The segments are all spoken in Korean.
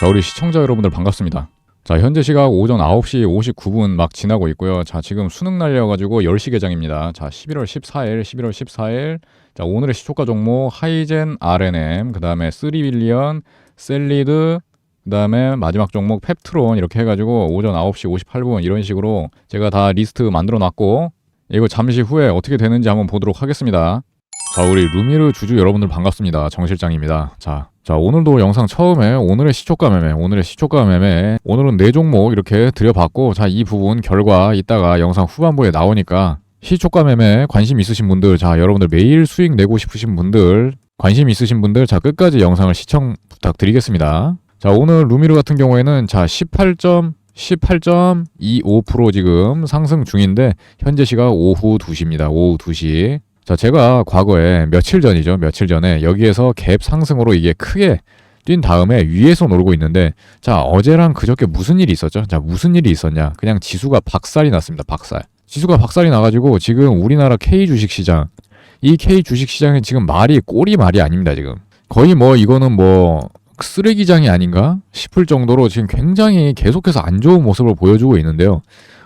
자, 우리 시청자 여러분들 반갑습니다. 자, 현재 시각 오전 9시 59분 막 지나고 있고요. 자, 지금 수능 날려가지고 10시 개장입니다. 자, 11월 14일, 11월 14일. 자, 오늘의 시초가 종목 하이젠 RNM, 그 다음에 3빌리언, 셀리드, 그 다음에 마지막 종목 펩트론 이렇게 해가지고 오전 9시 58분 이런 식으로 제가 다 리스트 만들어 놨고 이거 잠시 후에 어떻게 되는지 한번 보도록 하겠습니다. 자, 우리 루미르 주주 여러분들 반갑습니다. 정 실장입니다. 자, 자, 오늘도 영상 처음에 오늘의 시초가 매매, 오늘의 시초가 매매, 오늘은 네 종목 이렇게 드려봤고, 자, 이 부분 결과 이따가 영상 후반부에 나오니까 시초가 매매 관심 있으신 분들, 자, 여러분들 매일 수익 내고 싶으신 분들, 관심 있으신 분들, 자, 끝까지 영상을 시청 부탁드리겠습니다. 자, 오늘 루미르 같은 경우에는 자, 18. 18.25% 지금 상승 중인데 현재 시각 오후 2시입니다. 오후 2시. 자, 제가 과거에 며칠 전이죠. 며칠 전에 여기에서 갭 상승으로 이게 크게 뛴 다음에 위에서 놀고 있는데 자, 어제랑 그저께 무슨 일이 있었죠? 자, 무슨 일이 있었냐? 그냥 지수가 박살이 났습니다. 박살. 지수가 박살이 나가지고 지금 우리나라 K 주식 시장 이 K 주식 시장이 지금 말이 꼬리 말이 아닙니다. 지금 거의 뭐 이거는 뭐 쓰레기장이 아닌가 싶을 정도로 지금 굉장히 계속해서 안 좋은 모습을 보여주고 있는데요.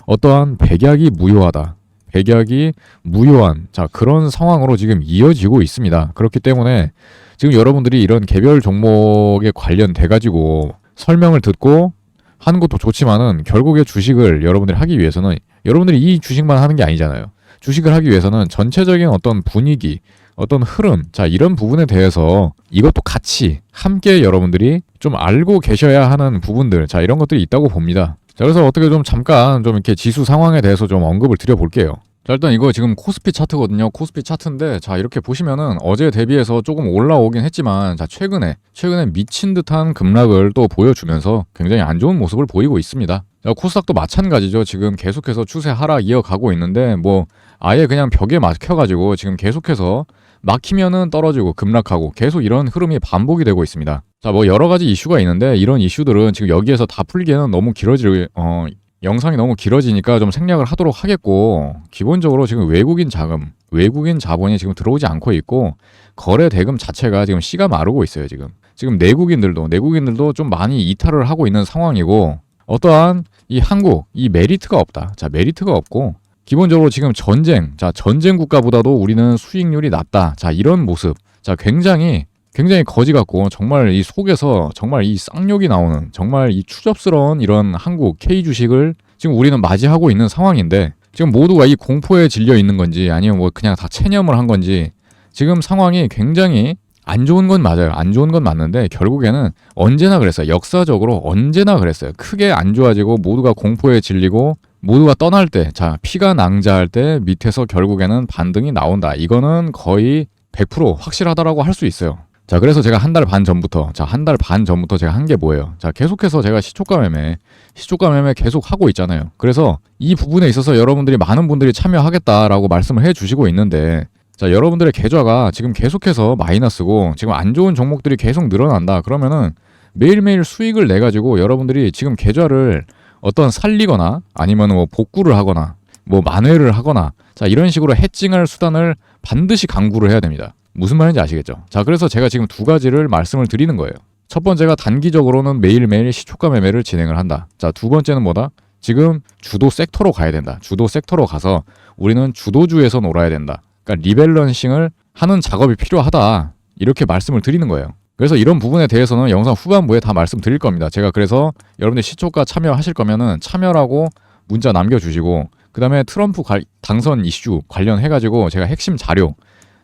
어떠한 백약이 무효하다. 백약이 무효한 자 그런 상황으로 지금 이어지고 있습니다. 그렇기 때문에 지금 여러분들이 이런 개별 종목에 관련돼 가지고 설명을 듣고 하는 것도 좋지만은 결국에 주식을 여러분들이 하기 위해서는 여러분들이 이 주식만 하는 게 아니잖아요. 주식을 하기 위해서는 전체적인 어떤 분위기, 어떤 흐름, 자 이런 부분에 대해서 이것도 같이 함께 여러분들이 좀 알고 계셔야 하는 부분들, 자 이런 것들이 있다고 봅니다. 자, 그래서 어떻게 좀 잠깐 좀 이렇게 지수 상황에 대해서 좀 언급을 드려볼게요. 자, 일단 이거 지금 코스피 차트거든요. 코스피 차트인데, 자, 이렇게 보시면은 어제 대비해서 조금 올라오긴 했지만, 자, 최근에, 최근에 미친 듯한 급락을 또 보여주면서 굉장히 안 좋은 모습을 보이고 있습니다. 자, 코스닥도 마찬가지죠. 지금 계속해서 추세 하락 이어가고 있는데, 뭐, 아예 그냥 벽에 막혀가지고 지금 계속해서 막히면은 떨어지고 급락하고 계속 이런 흐름이 반복이 되고 있습니다. 자, 뭐 여러 가지 이슈가 있는데 이런 이슈들은 지금 여기에서 다 풀기에는 너무 길어질 어 영상이 너무 길어지니까 좀 생략을 하도록 하겠고 기본적으로 지금 외국인 자금, 외국인 자본이 지금 들어오지 않고 있고 거래 대금 자체가 지금 씨가 마르고 있어요, 지금. 지금 내국인들도 내국인들도 좀 많이 이탈을 하고 있는 상황이고 어떠한 이 한국 이 메리트가 없다. 자, 메리트가 없고 기본적으로 지금 전쟁, 자, 전쟁 국가보다도 우리는 수익률이 낮다. 자, 이런 모습. 자, 굉장히, 굉장히 거지 같고, 정말 이 속에서 정말 이 쌍욕이 나오는, 정말 이 추접스러운 이런 한국 K 주식을 지금 우리는 맞이하고 있는 상황인데, 지금 모두가 이 공포에 질려 있는 건지, 아니면 뭐 그냥 다 체념을 한 건지, 지금 상황이 굉장히 안 좋은 건 맞아요. 안 좋은 건 맞는데 결국에는 언제나 그랬어요. 역사적으로 언제나 그랬어요. 크게 안 좋아지고 모두가 공포에 질리고 모두가 떠날 때, 자, 피가 낭자할 때 밑에서 결국에는 반등이 나온다. 이거는 거의 100% 확실하다라고 할 수 있어요. 자, 그래서 제가 한 달 반 전부터, 자, 한 달 반 전부터 제가 한 게 뭐예요? 자, 계속해서 제가 시초가 매매, 시초가 매매 계속 하고 있잖아요. 그래서 이 부분에 있어서 여러분들이 많은 분들이 참여하겠다라고 말씀을 해 주시고 있는데, 자, 여러분들의 계좌가 지금 계속해서 마이너스고, 지금 안 좋은 종목들이 계속 늘어난다. 그러면은 매일매일 수익을 내가지고 여러분들이 지금 계좌를 어떤 살리거나 아니면 뭐 복구를 하거나 뭐 만회를 하거나 자 이런 식으로 해칭할 수단을 반드시 강구를 해야 됩니다. 무슨 말인지 아시겠죠? 자 그래서 제가 지금 두 가지를 말씀을 드리는 거예요. 첫 번째가 단기적으로는 매일매일 시초가 매매를 진행을 한다. 자 두 번째는 뭐다? 지금 주도 섹터로 가야 된다. 주도 섹터로 가서 우리는 주도주에서 놀아야 된다. 그러니까 리밸런싱을 하는 작업이 필요하다. 이렇게 말씀을 드리는 거예요. 그래서 이런 부분에 대해서는 영상 후반부에 다 말씀드릴 겁니다. 제가 그래서 여러분들 시초가 참여하실 거면은 참여라고 문자 남겨주시고 그 다음에 트럼프 관- 당선 이슈 관련해가지고 제가 핵심 자료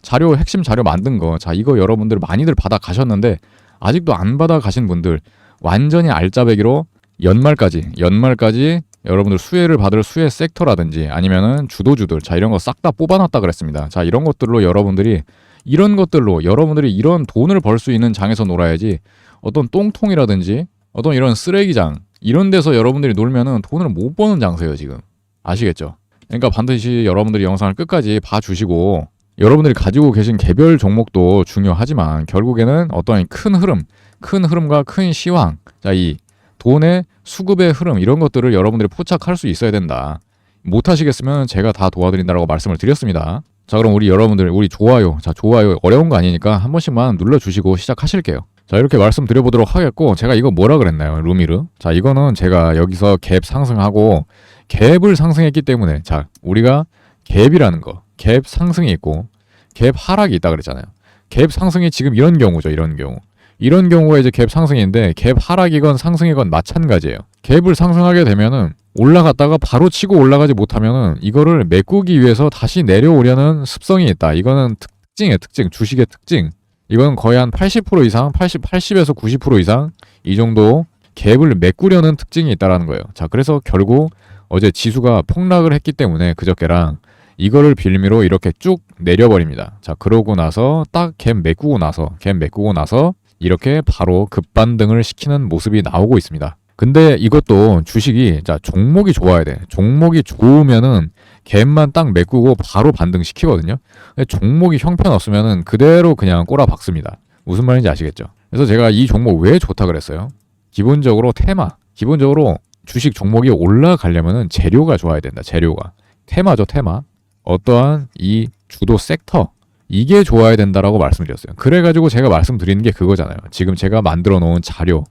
자료 핵심 자료 만든 거 자 이거 여러분들 많이들 받아 가셨는데 아직도 안 받아 가신 분들 완전히 알짜배기로 연말까지 연말까지 여러분들 수혜를 받을 수혜 섹터라든지 아니면은 주도주들 자 이런 거 싹 다 뽑아놨다 그랬습니다. 자 이런 것들로 여러분들이 이런 것들로 여러분들이 이런 돈을 벌 수 있는 장에서 놀아야지 어떤 똥통이라든지 어떤 이런 쓰레기장 이런 데서 여러분들이 놀면은 돈을 못 버는 장세예요 지금 아시겠죠? 그러니까 반드시 여러분들이 영상을 끝까지 봐주시고 여러분들이 가지고 계신 개별 종목도 중요하지만 결국에는 어떤 큰 흐름, 큰 흐름과 큰 시황, 자 이 돈의 수급의 흐름 이런 것들을 여러분들이 포착할 수 있어야 된다. 못 하시겠으면 제가 다 도와드린다라고 말씀을 드렸습니다. 자 그럼 우리 여러분들 우리 좋아요 자 좋아요 어려운 거 아니니까 한 번씩만 눌러 주시고 시작하실게요 자 이렇게 말씀드려 보도록 하겠고 제가 이거 뭐라 그랬나요 루미르 자 이거는 제가 여기서 갭 상승하고 갭을 상승했기 때문에 자 우리가 갭이라는 거 갭 상승이 있고 갭 하락이 있다 그랬잖아요. 갭 상승이 지금 이런 경우죠 이런 경우. 이런 경우가 이제 갭 상승인데 갭 하락이건 상승이건 마찬가지예요. 갭을 상승하게 되면은 올라갔다가 바로 치고 올라가지 못하면은 이거를 메꾸기 위해서 다시 내려오려는 습성이 있다. 이거는 특징이에요 특징. 주식의 특징. 이건 거의 한 80% 이상, 80, 80에서 90% 이상 이 정도 갭을 메꾸려는 특징이 있다라는 거예요. 자, 그래서 결국 어제 지수가 폭락을 했기 때문에 그저께랑 이거를 빌미로 이렇게 쭉 내려버립니다. 자, 그러고 나서 딱 갭 메꾸고 나서, 갭 메꾸고 나서 이렇게 바로 급반등을 시키는 모습이 나오고 있습니다. 근데 이것도 주식이 자 종목이 좋아야 돼. 종목이 좋으면은 갭만 딱 메꾸고 바로 반등 시키거든요. 근데 종목이 형편없으면은 그대로 그냥 꼬라 박습니다. 무슨 말인지 아시겠죠? 그래서 제가 이 종목 왜 좋다 그랬어요? 기본적으로 테마, 기본적으로 주식 종목이 올라가려면은 재료가 좋아야 된다. 재료가 테마죠, 테마. 어떠한 이 주도 섹터 이게 좋아야 된다라고 말씀드렸어요. 그래가지고 제가 말씀드리는 게 그거잖아요. 지금 제가 만들어 놓은 자료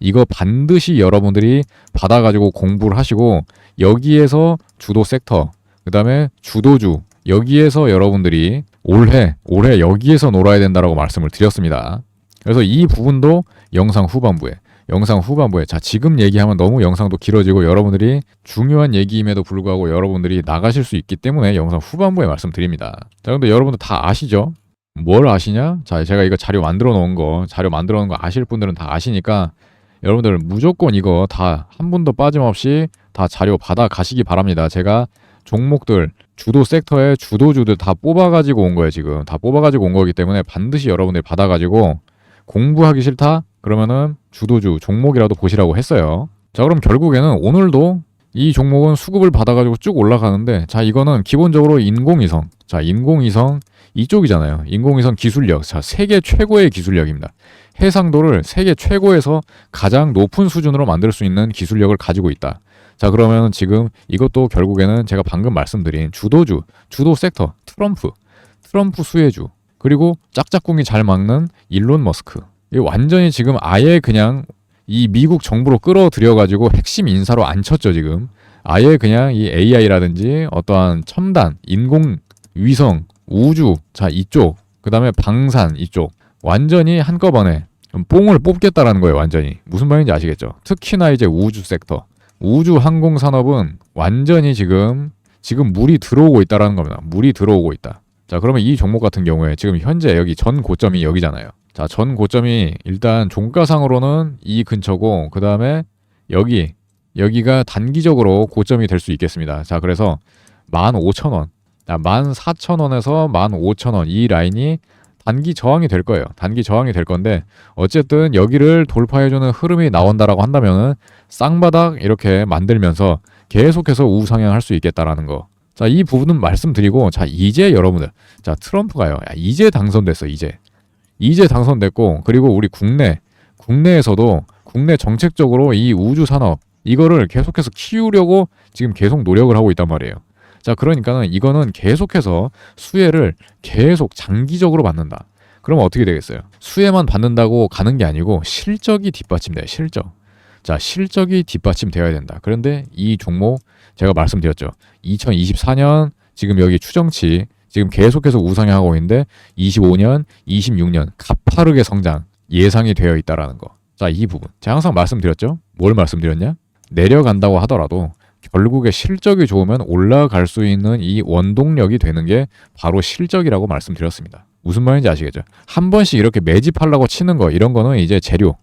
이거 반드시 여러분들이 받아가지고 공부를 하시고 여기에서 주도 섹터 그 다음에 주도주 여기에서 여러분들이 올해 올해 여기에서 놀아야 된다라고 말씀을 드렸습니다. 그래서 이 부분도 영상 후반부에 영상 후반부에 자 지금 얘기하면 너무 영상도 길어지고 여러분들이 중요한 얘기임에도 불구하고 여러분들이 나가실 수 있기 때문에 영상 후반부에 말씀드립니다. 자 근데 여러분들 다 아시죠? 뭘 아시냐? 자 제가 이거 자료 만들어 놓은 거 자료 만들어 놓은 거 아실 분들은 다 아시니까 여러분들 무조건 이거 다 한 분도 빠짐없이 다 자료 받아 가시기 바랍니다. 제가 종목들 주도 섹터의 주도주들 다 뽑아가지고 온 거예요 지금 다 뽑아가지고 온 거기 때문에 반드시 여러분들이 받아가지고 공부하기 싫다 그러면은 주도주 종목이라도 보시라고 했어요. 자 그럼 결국에는 오늘도 이 종목은 수급을 받아가지고 쭉 올라가는데 자 이거는 기본적으로 인공위성. 자 인공위성 이쪽이잖아요. 인공위성 기술력. 자 세계 최고의 기술력입니다. 해상도를 세계 최고에서 가장 높은 수준으로 만들 수 있는 기술력을 가지고 있다. 자 그러면 지금 이것도 결국에는 제가 방금 말씀드린 주도주, 주도 섹터, 트럼프, 트럼프 수혜주, 그리고 짝짝꿍이 잘 막는 일론 머스크. 이 완전히 지금 아예 그냥 이 미국 정부로 끌어들여 가지고 핵심 인사로 앉혔죠 지금. 아예 그냥 이 AI라든지 어떠한 첨단, 인공 위성, 우주, 자 이쪽, 그 다음에 방산 이쪽 완전히 한꺼번에 뽕을 뽑겠다라는 거예요 완전히 무슨 말인지 아시겠죠? 특히나 이제 우주 섹터. 우주 항공 산업은 완전히 지금 지금 물이 들어오고 있다라는 겁니다. 물이 들어오고 있다. 자, 그러면 이 종목 같은 경우에 지금 현재 여기 전 고점이 여기잖아요. 자, 전 고점이 일단 종가상으로는 이 근처고 그 다음에 여기 여기가 단기적으로 고점이 될 수 있겠습니다. 자, 그래서 15,000원. 14,000원에서 15,000원 이 라인이 단기 저항이 될 거예요. 단기 저항이 될 건데 어쨌든 여기를 돌파해주는 흐름이 나온다라고 한다면은 쌍바닥 이렇게 만들면서 계속해서 우상향할 수 있겠다라는 거. 자, 이 부분은 말씀드리고 자 이제 여러분들 자 트럼프가요. 야, 이제 당선됐어 이제 이제 당선됐고 그리고 우리 국내 국내에서도 국내 정책적으로 이 우주 산업 이거를 계속해서 키우려고 지금 계속 노력을 하고 있단 말이에요. 자, 그러니까는 이거는 계속해서 수혜를 계속 장기적으로 받는다. 그러면 어떻게 되겠어요? 수혜만 받는다고 가는 게 아니고 실적이 뒷받침돼요. 실적. 자, 실적이 뒷받침되어야 된다. 그런데 이 종목 제가 말씀드렸죠. 2024년 지금 여기 추정치 지금 계속해서 우상향하고 있는데 25년, 26년 가파르게 성장 예상이 되어 있다라는 거. 자, 이 부분. 제가 항상 말씀드렸죠. 뭘 말씀드렸냐? 내려간다고 하더라도 결국에 실적이 좋으면 올라갈 수 있는 이 원동력이 되는 게 바로 실적이라고 말씀드렸습니다. 무슨 말인지 아시겠죠? 한 번씩 이렇게 매집하려고 치는 거 이런 거는 이제 재료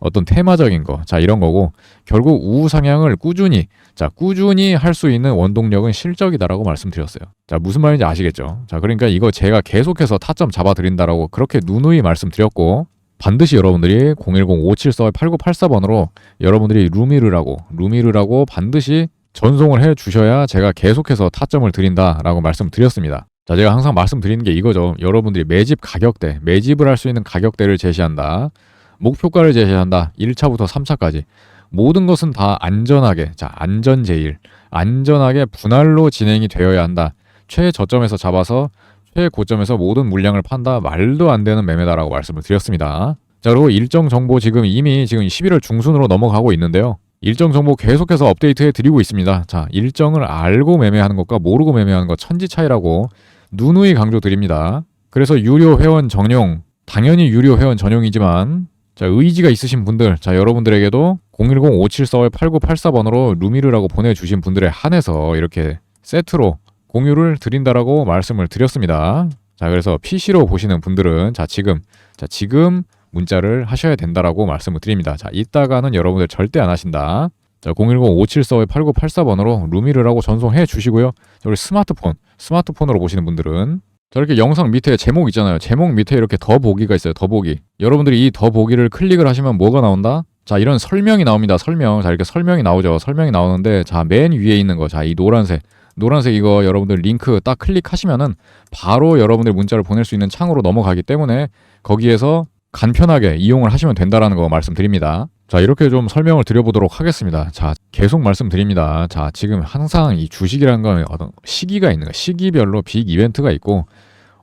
어떤 테마적인 거. 자, 이런 거고 결국 우상향을 꾸준히 자, 꾸준히 할 수 있는 원동력은 실적이다라고 말씀드렸어요. 자, 무슨 말인지 아시겠죠? 자, 그러니까 이거 제가 계속해서 타점 잡아 드린다라고 그렇게 누누이 말씀드렸고 반드시 여러분들이 010-574-8984번으로 여러분들이 루미르라고 루미르라고 반드시 전송을 해 주셔야 제가 계속해서 타점을 드린다라고 말씀드렸습니다. 자, 제가 항상 말씀드리는 게 이거죠. 여러분들이 매집 가격대, 매집을 할 수 있는 가격대를 제시한다. 목표가를 제시한다. 1차부터 3차까지. 모든 것은 다 안전하게, 자, 안전 제일, 안전하게 분할로 진행이 되어야 한다. 최저점에서 잡아서 최고점에서 모든 물량을 판다. 말도 안 되는 매매다라고 말씀을 드렸습니다. 자, 그리고 일정 정보 지금 이미 지금 11월 중순으로 넘어가고 있는데요. 일정 정보 계속해서 업데이트해 드리고 있습니다. 자, 일정을 알고 매매하는 것과 모르고 매매하는 것 천지 차이라고 누누이 강조드립니다. 그래서 유료 회원 전용, 당연히 유료 회원 전용이지만 자, 의지가 있으신 분들, 자, 여러분들에게도 010-5745-8984번으로 루미르라고 보내주신 분들에 한해서 이렇게 세트로 공유를 드린다라고 말씀을 드렸습니다. 자, 그래서 PC로 보시는 분들은 자, 지금, 자, 지금 문자를 하셔야 된다라고 말씀을 드립니다. 자, 이따가는 여러분들 절대 안 하신다. 자, 010-5745-8984번으로 루미르라고 전송해 주시고요. 자, 우리 스마트폰, 스마트폰으로 보시는 분들은 자, 이렇게 영상 밑에 제목 있잖아요. 제목 밑에 이렇게 더 보기가 있어요. 더 보기. 여러분들이 이 더 보기를 클릭을 하시면 뭐가 나온다? 자, 이런 설명이 나옵니다. 설명. 자, 이렇게 설명이 나오죠. 설명이 나오는데 자, 맨 위에 있는 거. 자, 이 노란색. 노란색 이거 여러분들 링크 딱 클릭하시면은 바로 여러분들 문자를 보낼 수 있는 창으로 넘어가기 때문에 거기에서 간편하게 이용을 하시면 된다라는 거 말씀드립니다. 자, 이렇게 좀 설명을 드려보도록 하겠습니다. 자, 계속 말씀드립니다. 자, 지금 항상 이 주식이라는 건 어떤 시기가 있는 거예요. 시기별로 빅 이벤트가 있고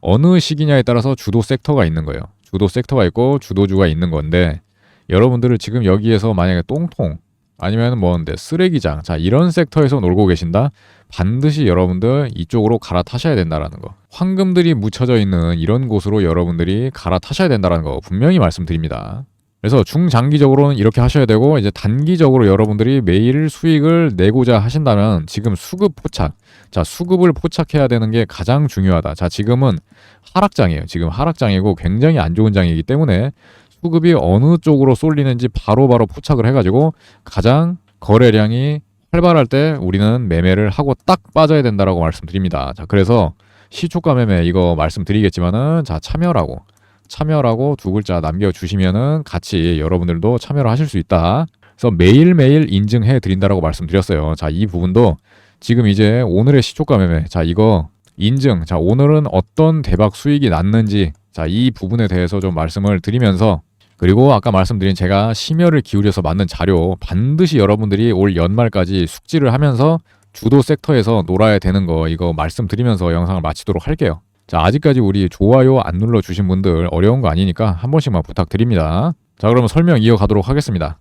어느 시기냐에 따라서 주도 섹터가 있는 거예요. 주도 섹터가 있고 주도주가 있는 건데 여러분들을 지금 여기에서 만약에 똥통 아니면 뭐인데 쓰레기장 자 이런 섹터에서 놀고 계신다 반드시 여러분들 이쪽으로 갈아타셔야 된다라는 거 황금들이 묻혀져 있는 이런 곳으로 여러분들이 갈아타셔야 된다라는 거 분명히 말씀드립니다 그래서 중장기적으로는 이렇게 하셔야 되고 이제 단기적으로 여러분들이 매일 수익을 내고자 하신다면 지금 수급 포착 자 수급을 포착해야 되는 게 가장 중요하다. 자 지금은 하락장이에요. 지금 하락장이고 굉장히 안 좋은 장이기 때문에 수급이 어느 쪽으로 쏠리는지 바로바로 포착을 해 가지고 가장 거래량이 활발할 때 우리는 매매를 하고 딱 빠져야 된다라고 말씀드립니다. 자, 그래서 시초가 매매 이거 말씀드리겠지만은 자, 참여라고 참여라고 두 글자 남겨주시면은 같이 여러분들도 참여를 하실 수 있다. 그래서 매일매일 인증해 드린다라고 말씀드렸어요. 자, 이 부분도 지금 이제 오늘의 시초가 매매 자, 이거 인증 자, 오늘은 어떤 대박 수익이 났는지 자, 이 부분에 대해서 좀 말씀을 드리면서 그리고 아까 말씀드린 제가 심혈을 기울여서 만든 자료 반드시 여러분들이 올 연말까지 숙지를 하면서 주도 섹터에서 놀아야 되는 거 이거 말씀드리면서 영상을 마치도록 할게요. 자, 아직까지 우리 좋아요 안 눌러 주신 분들 어려운 거 아니니까 한 번씩만 부탁드립니다. 자, 그러면 설명 이어가도록 하겠습니다.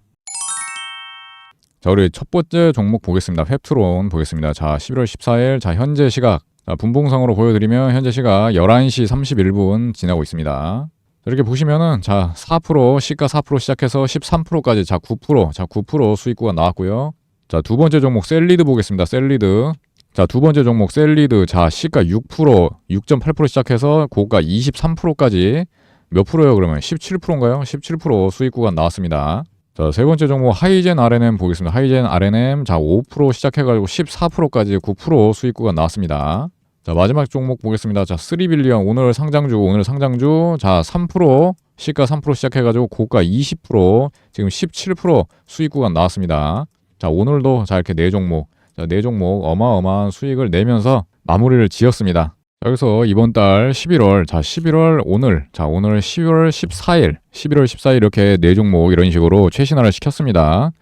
자, 우리 첫 번째 종목 보겠습니다. 웹트론 보겠습니다. 자, 11월 14일 자, 현재 시각 자, 분봉상으로 보여드리면 현재 시각 11시 31분 지나고 있습니다. 이렇게 보시면은 자, 4% 시가 4% 시작해서 13%까지 자, 9%, 자, 9% 수익구가 나왔고요. 자, 두 번째 종목 셀리드 보겠습니다. 셀리드. 자, 두 번째 종목 셀리드. 자, 시가 6%, 6.8% 시작해서 고가 23%까지 몇 프로예요, 그러면? 17%인가요? 17% 수익구가 나왔습니다. 자, 세 번째 종목 하이젠 RNM 보겠습니다. 하이젠 RNM 자, 5% 시작해 가지고 14%까지 9% 수익구가 나왔습니다. 자, 마지막 종목 보겠습니다. 자, 3빌리언 오늘 상장주, 오늘 상장주. 자, 3% 시가 3% 시작해 가지고 고가 20% 지금 17% 수익 구간 나왔습니다. 자, 오늘도 자, 이렇게 네 종목, 자, 네 종목 어마어마한 수익을 내면서 마무리를 지었습니다. 자, 여기서 이번 달 11월, 자, 11월 오늘, 자, 오늘 10월 14일, 11월 14일 이렇게 네 종목 이런 식으로 최신화를 시켰습니다.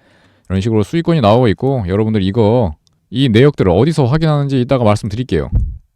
이런 식으로 수익권이 나오고 있고, 여러분들 이거, 이 내역들을 어디서 확인하는지 이따가 말씀드릴게요.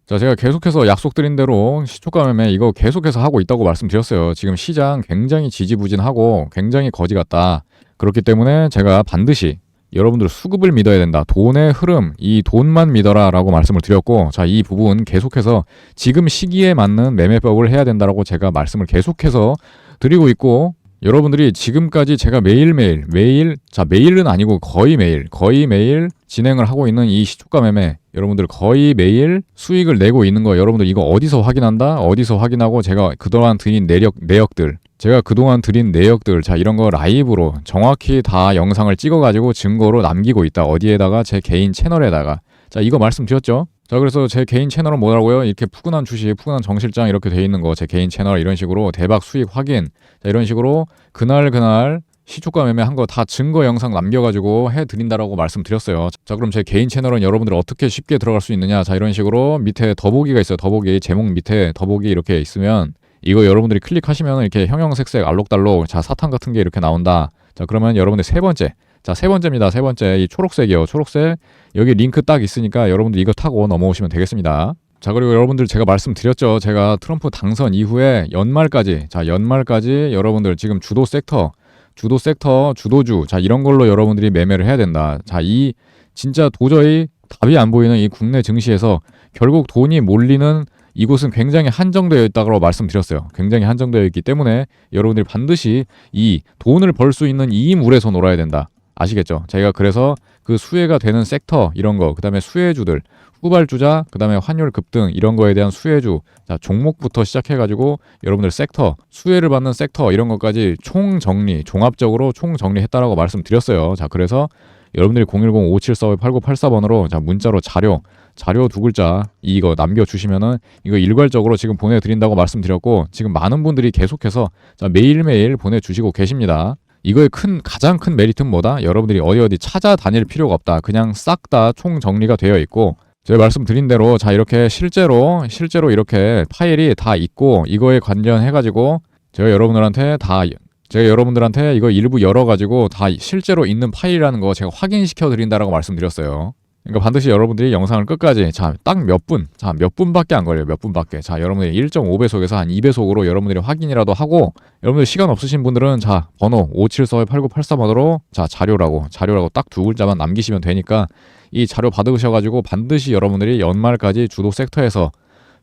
자, 제가 계속해서 약속드린 대로 시초가 매매 이거 계속해서 하고 있다고 말씀드렸어요. 지금 시장 굉장히 지지부진하고 굉장히 거지 같다. 그렇기 때문에 제가 반드시 여러분들 수급을 믿어야 된다. 돈의 흐름, 이 돈만 믿어라 라고 말씀을 드렸고, 자, 이 부분 계속해서 지금 시기에 맞는 매매법을 해야 된다라고 제가 말씀을 계속해서 드리고 있고, 여러분들이 지금까지 제가 매일매일, 매일, 자, 매일은 아니고 거의 매일, 거의 매일 진행을 하고 있는 이 시초가 매매, 여러분들 거의 매일 수익을 내고 있는 거, 여러분들 이거 어디서 확인한다? 어디서 확인하고 제가 그동안 드린 내력, 내역들, 제가 그동안 드린 내역들, 자, 이런 거 라이브로 정확히 다 영상을 찍어가지고 증거로 남기고 있다. 어디에다가 제 개인 채널에다가. 자, 이거 말씀드렸죠? 자, 그래서 제 개인 채널은 뭐라고요? 이렇게 푸근한 주식, 푸근한 정실장 이렇게 돼 있는 거, 제 개인 채널 이런 식으로 대박 수익 확인, 자, 이런 식으로 그날 그날 시초가 매매한 거 다 증거 영상 남겨가지고 해드린다라고 말씀드렸어요. 자, 그럼 제 개인 채널은 여러분들 어떻게 쉽게 들어갈 수 있느냐? 자, 이런 식으로 밑에 더보기가 있어요. 더보기 제목 밑에 더보기 이렇게 있으면 이거 여러분들이 클릭하시면 이렇게 형형색색 알록달록 자 사탕 같은 게 이렇게 나온다. 자, 그러면 여러분들 세 번째 자, 세 번째입니다. 세 번째. 이 초록색이요. 초록색. 여기 링크 딱 있으니까 여러분들 이거 타고 넘어오시면 되겠습니다. 자 그리고 여러분들 제가 말씀드렸죠. 제가 트럼프 당선 이후에 연말까지 자 연말까지 여러분들 지금 주도 섹터 주도 섹터 주도주 자 이런 걸로 여러분들이 매매를 해야 된다. 자 이 진짜 도저히 답이 안 보이는 이 국내 증시에서 결국 돈이 몰리는 이곳은 굉장히 한정되어 있다고 말씀드렸어요. 굉장히 한정되어 있기 때문에 여러분들이 반드시 이 돈을 벌 수 있는 이 물에서 놀아야 된다. 아시겠죠? 제가 그래서 그 수혜가 되는 섹터 이런 거, 그 다음에 수혜주들, 후발주자, 그 다음에 환율 급등 이런 거에 대한 수혜주, 자 종목부터 시작해가지고 여러분들 섹터, 수혜를 받는 섹터 이런 것까지 총 정리, 종합적으로 총 정리했다라고 말씀드렸어요. 자 그래서 여러분들이 010-5745-8984번으로 자 문자로 자료 자료 두 글자 이거 남겨주시면은 이거 일괄적으로 지금 보내드린다고 말씀드렸고 지금 많은 분들이 계속해서 자 매일매일 보내주시고 계십니다. 이거의 큰 가장 큰 메리트는 뭐다? 여러분들이 어디 어디 찾아다닐 필요가 없다. 그냥 싹 다 총 정리가 되어 있고 제가 말씀드린 대로 자 이렇게 실제로 실제로 이렇게 파일이 다 있고 이거에 관련해 가지고 제가 여러분들한테 다 제가 여러분들한테 이거 일부 열어 가지고 다 실제로 있는 파일이라는 거 제가 확인시켜 드린다라고 말씀드렸어요. 그러니까 반드시 여러분들이 영상을 끝까지 자 딱 몇 분, 자 몇 분밖에 안 걸려요. 몇 분밖에. 자 여러분들이 1.5배속에서 한 2배속으로 여러분들이 확인이라도 하고 여러분들 시간 없으신 분들은 자 번호 57428983번으로 자 자료라고 자료라고 딱 두 글자만 남기시면 되니까 이 자료 받으셔가지고 반드시 여러분들이 연말까지 주도 섹터에서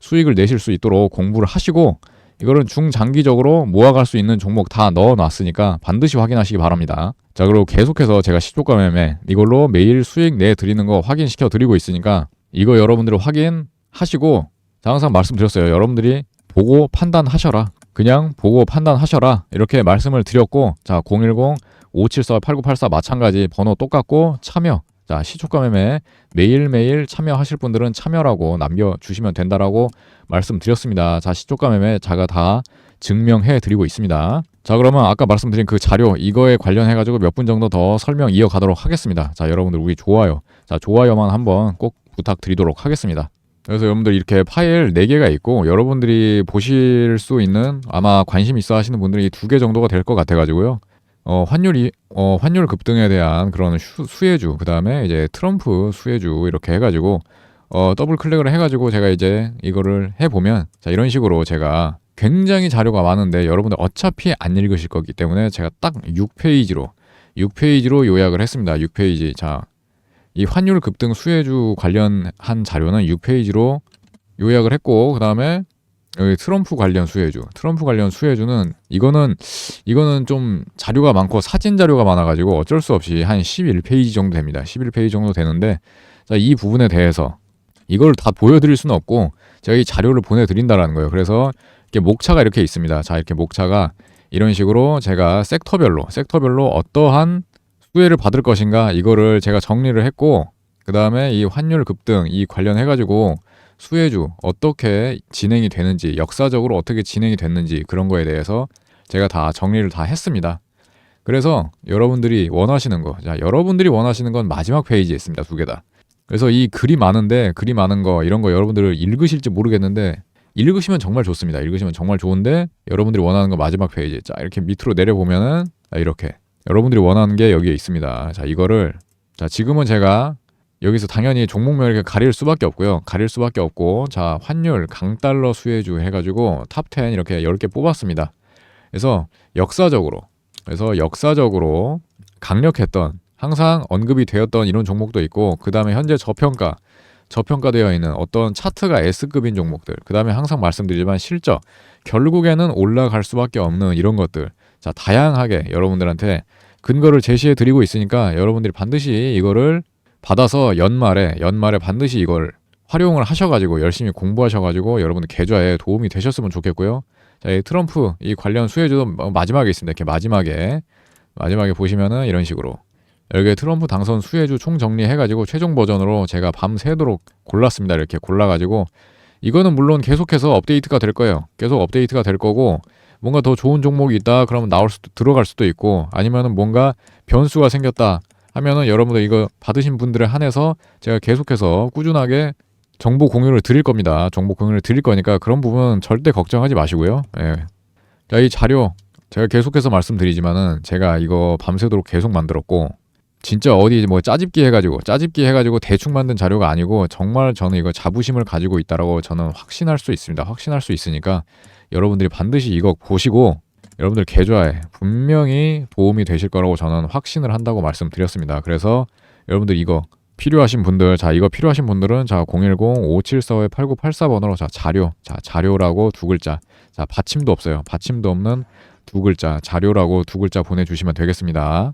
수익을 내실 수 있도록 공부를 하시고 이거는 중장기적으로 모아갈 수 있는 종목 다 넣어놨으니까 반드시 확인하시기 바랍니다. 자 그리고 계속해서 제가 시초가 매매 이걸로 매일 수익 내 드리는 거 확인시켜 드리고 있으니까 이거 여러분들 확인하시고 자 항상 말씀드렸어요. 여러분들이 보고 판단하셔라. 그냥 보고 판단하셔라. 이렇게 말씀을 드렸고 자 010 574 8984 마찬가지 번호 똑같고 참여 자, 시초가 매매 매일매일 참여하실 분들은 참여라고 남겨주시면 된다라고 말씀드렸습니다. 자, 시초가 매매 제가 다 증명해 드리고 있습니다. 자, 그러면 아까 말씀드린 그 자료 이거에 관련해 가지고 몇 분 정도 더 설명 이어가도록 하겠습니다. 자, 여러분들 우리 좋아요. 자, 좋아요만 한번 꼭 부탁드리도록 하겠습니다. 그래서 여러분들 이렇게 파일 4개가 있고 여러분들이 보실 수 있는 아마 관심 있어 하시는 분들이 두 개 정도가 될 것 같아 가지고요. 어, 환율이 어, 환율 급등에 대한 그런 수, 수혜주 그다음에 이제 트럼프 수혜주 이렇게 해 가지고 어, 더블 클릭을 해 가지고 제가 이제 이거를 해 보면 자, 이런 식으로 제가 굉장히 자료가 많은데 여러분들 어차피 안 읽으실 거기 때문에 제가 딱 6페이지로 6페이지로 요약을 했습니다. 6페이지. 자, 이 환율 급등 수혜주 관련한 자료는 6페이지로 요약을 했고 그다음에 여기 트럼프 관련 수혜주, 트럼프 관련 수혜주는 이거는 이거는 좀 자료가 많고 사진 자료가 많아 가지고 어쩔 수 없이 한 11페이지 정도 됩니다. 11페이지 정도 되는데 자, 이 부분에 대해서 이걸 다 보여 드릴 수는 없고 제가 이 자료를 보내 드린다라는 거예요. 그래서 이렇게 목차가 이렇게 있습니다. 자, 이렇게 목차가 이런 식으로 제가 섹터별로 섹터별로 어떠한 수혜를 받을 것인가 이거를 제가 정리를 했고 그 다음에 이 환율 급등 이 관련해 가지고 수혜주 어떻게 진행이 되는지 역사적으로 어떻게 진행이 됐는지 그런 거에 대해서 제가 다 정리를 다 했습니다. 그래서 여러분들이 원하시는 거, 자, 여러분들이 원하시는 건 마지막 페이지에 있습니다. 두 개 다. 그래서 이 글이 많은데 글이 많은 거 이런 거 여러분들 읽으실지 모르겠는데 읽으시면 정말 좋습니다. 읽으시면 정말 좋은데 여러분들이 원하는 거 마지막 페이지. 자, 이렇게 밑으로 내려 보면은 이렇게 여러분들이 원하는 게 여기에 있습니다. 자, 이거를 자, 지금은 제가 여기서 당연히 종목명을 가릴 수밖에 없고요. 가릴 수밖에 없고 자 환율 강달러 수혜주 해가지고 탑 10 이렇게 10개 뽑았습니다. 그래서 역사적으로 그래서 역사적으로 강력했던 항상 언급이 되었던 이런 종목도 있고 그 다음에 현재 저평가 저평가되어 있는 어떤 차트가 S급인 종목들 그 다음에 항상 말씀드리지만 실적 결국에는 올라갈 수밖에 없는 이런 것들 자 다양하게 여러분들한테 근거를 제시해 드리고 있으니까 여러분들이 반드시 이거를 받아서 연말에 연말에 반드시 이걸 활용을 하셔가지고 열심히 공부하셔가지고 여러분들 계좌에 도움이 되셨으면 좋겠고요. 자, 이 트럼프 이 관련 수혜주도 마지막에 있습니다. 이렇게 마지막에 마지막에 보시면은 이런 식으로 여기 트럼프 당선 수혜주 총 정리 해가지고 최종 버전으로 제가 밤새도록 골랐습니다. 이렇게 골라가지고 이거는 물론 계속해서 업데이트가 될 거예요. 계속 업데이트가 될 거고 뭔가 더 좋은 종목이 있다 그러면 나올 수도 들어갈 수도 있고 아니면은 뭔가 변수가 생겼다 하면은 여러분들 이거 받으신 분들에 한해서 제가 계속해서 꾸준하게 정보 공유를 드릴 겁니다. 정보 공유를 드릴 거니까 그런 부분은 절대 걱정하지 마시고요. 예. 자, 이 자료 제가 계속해서 말씀드리지만은 제가 이거 밤새도록 계속 만들었고 진짜 어디 뭐 짜집기 해가지고 짜집기 해가지고 대충 만든 자료가 아니고 정말 저는 이거 자부심을 가지고 있다라고 저는 확신할 수 있습니다. 확신할 수 있으니까 여러분들이 반드시 이거 보시고 여러분들 개조화에 분명히 도움이 되실 거라고 저는 확신을 한다고 말씀드렸습니다. 그래서 여러분들 이거 필요하신 분들 자 이거 필요하신 분들은 자 010-5745-8984번으로 자 자료 자 자료라고 두 글자 자 받침도 없어요 받침도 없는 두 글자 자료라고 두 글자 보내주시면 되겠습니다.